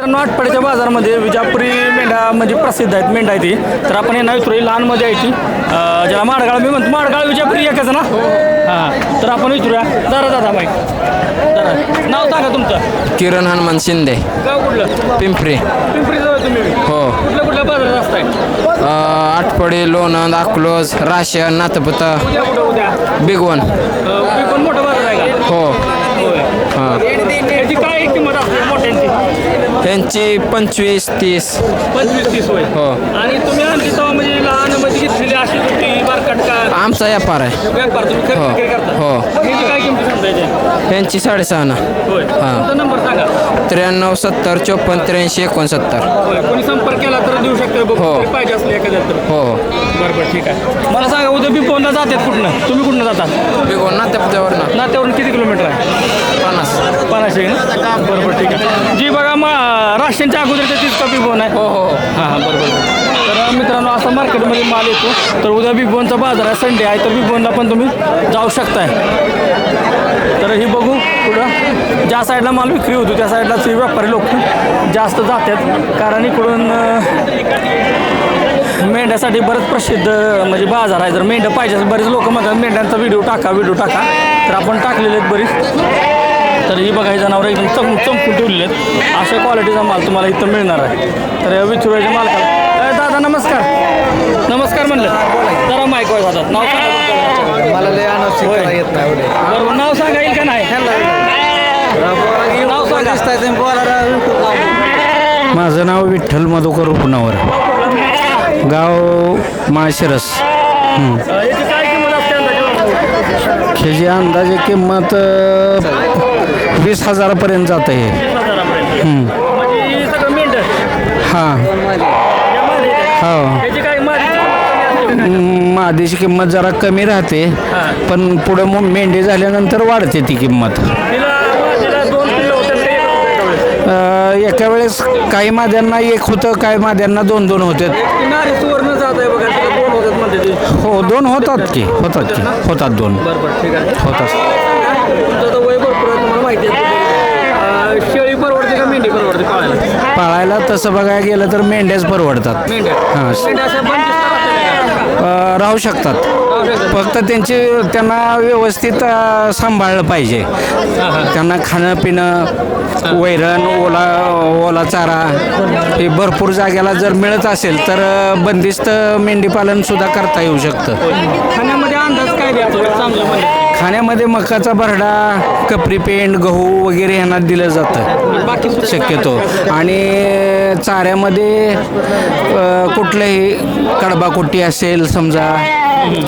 मित्रांनो आटपाडीच्या बाजारामध्ये विजापुरी मेंढा म्हणजे प्रसिद्ध आहेत मेंढा आहे ती तर आपण यांना विचारू ही लहानमध्ये आहे ती. ज्याला माडगाळ मी म्हणतो माडगाळ विजापुरी एकच ना? हां तर आपण विचारूया. जरा दादा माईक. जरा नाव सांगा तुमचं. किरण हनुमान शिंदे. गाव कुठलं? पिंपरी. पिंपरी जवळ तुम्ही. हो. कुठल्या कुठल्या बाजारात असताय? अ, आटपडी लोणंद अकलोज राशन उद्या बिगवन. पण मोठा बाजार आहे का? हो. हां. याची काय किंमत असते मोठ्यांची? त्यांची पंचवीस तीस. पंचवीस तीस होय. हो. आणि तुम्ही आणखी तेव्हा म्हणजे लहान म्हणजे घेतलेली अशी बारकाट का? आमचा व्यापार आहे. व्यापार तुम्ही खरेदी हो. विक्री करता? हो. काय किंमत त्यांची साडेसहाना होय. तुमचा नंबर सांगा. त्र्याण्णव सत्तर चोपन्न त्र्याऐंशी एकोणसत्तर. होय. कोणी संपर्क केला तर देऊ शकतो बघ. हो. कोणी पाहिजे असले एखाद्या तर. हो. बरं बरं ठीक आहे. मला सांगा उद्या बी फोनला जातात कुठनं? तुम्ही कुठनं जातात बिगवन नाथपुत्यावरनं नात्यावरून किती किलोमीटर आहे? पन्नास. पन्नाशे ना? बरं बरं ठीक आहे. जी बघा मग राष्ट्रांच्या अगोदरच्या तीच का बिग बोन आहे. हो हो हां. हां बरं बरं तर मित्रांनो असं मार्केटमध्ये माल येतो. तर उद्या बिग बोनचा बाजार आहे संडे आहे तर बिग बोनला पण तुम्ही जाऊ शकताय. तर ही बघू पुढं. ज्या साईडला माल विक्री होतो त्या साईडलाच हे व्यापारी लोक जास्त जातात. कारण इकडून मेंढ्यासाठी बरंच प्रसिद्ध म्हणजे बाजार आहे. जर मेंढ्या पाहिजे बरेच लोक म्हणतात मेंढ्यांचा व्हिडिओ टाका व्हिडिओ टाका. तर आपण टाकलेले आहेत बरीच. तर ही बघा ही जनावरं एकदम चम चमकून ठेवलेली आहेत अशा क्वालिटीचा माल तुम्हाला इथं मिळणार आहे. तर या विचुराच्या मालकाला अ, दादा नमस्कार. नमस्कार म्हणलं. जरा माईक वाय हातात नाव सांगा. मला लय अनावश्यक होय. येत नाही एवढे. बरोबर नाव सांगा येईल का नाही? नाव सांगा. माझं नाव विठ्ठल मधुकर उपनावर. गाव माळशिरस. काय ह्याची अंदाजे किंमत अ, वीस हजारापर्यंत जात हे. म्हणजे सगळं हां. हो. काय म, मादीची किंमत जरा कमी राहते पण पुढं मग मेंढी झाल्यानंतर वाढते ती किंमत. तिला तिला दोन किलो होतं ते एका वेळेस. अ, एका वेळेस काही माद्यांना एक होतं काही माद्यांना दोन दोन होते. ती नारी सुवर्ण जात आहे बघा ती? हो दोन होतात की. होतात की. होतात दोन. बरं बरं ठीक आहे. होतात. तुमचं तर वय भरपूर आहे तुम्हाला माहिती आहे. अं, शेळी परवडते का मेंढी परवडते पाळायला? पाळायला तसं बघायला गेलं तर मेंढ्याच परवडतात. मेंढ्या. हां. मेंढ्या अशा बंदिस्त राहतात का? अ, राहू शकतात राहू शकतात. फक्त त्यांची त्यांना व्यवस्थित अ, सांभाळलं पाहिजे. त्यांना खाणं पिणं वैरण ओला ओला चारा हे भरपूर जागेला जर मिळत असेल तर अ, बंदिस्त मेंढीपालन सुद्धा करता येऊ शकतं. खाण्यामध्ये अंदाज काय द्यायचा? चांगलं म्हणजे. खाण्यामध्ये मकाचा भरडा कपरी पेंड गहू वगैरे ह्यांना दिलं जातं. बाकी शक्यतो. आणि चाऱ्यामध्ये अ, कुठलंही कडबाकुट्टी असेल समजा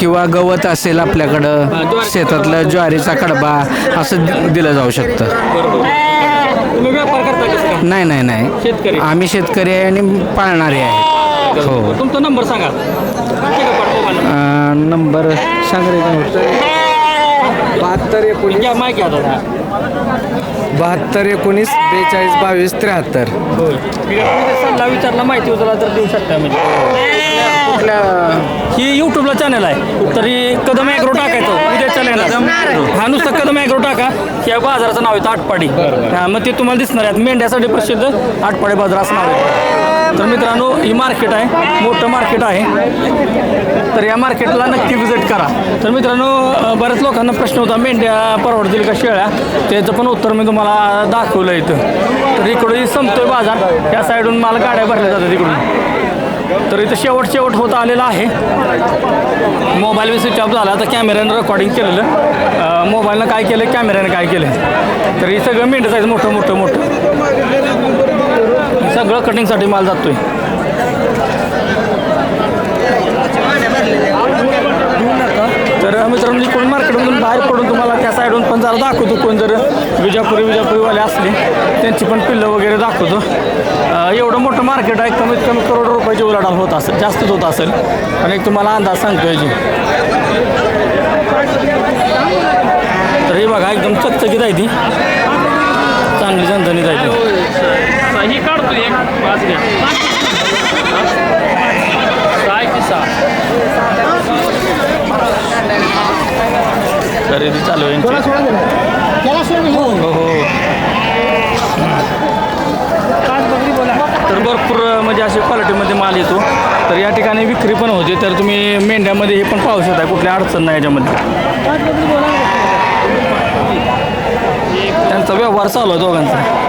किंवा गवत असेल आपल्याकडं शेतातलं ज्वारीचा कडबा असं दिलं जाऊ शकतं. नाही नाही नाही. शेतकरी. आम्ही शेतकरी आहे आणि पाळणारे आहे. हो. तुमचा नंबर सांगा. नंबर सांग? बहात्तर एकोणीस. घ्या माहिती आता. बहात्तर एकोणीस बेचाळीस बावीस त्र्याहत्तर. सल्ला विचारला माहिती उचला तर देऊ शकता म्हणजे. कुठल्या ही यूट्यूबला चॅनल आहे. तरी कदम ॲग्रो टाकायचं. उद्या चॅनल हा नुसतं कदम ॲग्रो टाका. या बाजाराचं नाव येतं आटपाडी. हा मग ते तुम्हाला दिसणार आहेत. मेंढ्यासाठी प्रसिद्ध आटपाडी बाजार असं नाव आहे. तर मित्रांनो ही मार्केट आहे. मोठं मार्केट आहे. तर या मार्केटला नक्की विजिट करा. तर मित्रांनो बऱ्याच लोकांना प्रश्न होता मेंढ्या परवडतील का शेळ्या? त्याचं पण उत्तर मी तुम्हाला दाखवलं इथं. तर इकडून संपतोय बाजार. या साईडून मला गाड्या भरल्या जातात इकडून. तर इथं शेवट शेवट होत आलेला आहे. मोबाईल बी स्विच ऑफ झाला आता कॅमेऱ्यानं रेकॉर्डिंग केलेलं. मोबाईलनं काय केलं कॅमेऱ्यानं काय केलं. तर हे सगळं मेंढं जायचं मोठं मोठं मोठं. सगळं कटिंगसाठी माल जातोय. तर मित्रांनो कोण मार्केटमधून बाहेर पडून तुम्हाला त्या साईडून पण जरा दाखवतो कोण जर विजापुरी विजापुरीवाले असले त्यांची पण पिल्लं वगैरे दाखवतो. एवढं मोठं मार्केट आहे कमीत कमी करोड रुपयाची उलाढाल होत असेल जास्तच होत असेल. आणि एक तुम्हाला अंदाज सांगतो याची. तर हे बघा एकदम चकचकीत आहे ती. चांगली जनधनीत आहे ती. ही काढतो एक पाच घ्या सहा की सहा खरेदी चालू. हो हो. म्हणजे अशी क्वालिटीमध्ये माल येतो. तर या ठिकाणी विक्री पण होते. तर तुम्ही मेंढ्यामध्ये हे पण पाहू शकता. कुठली अडचण नाही याच्यामध्ये. त्यांचा व्यवहार चालू आहे दोघांचा.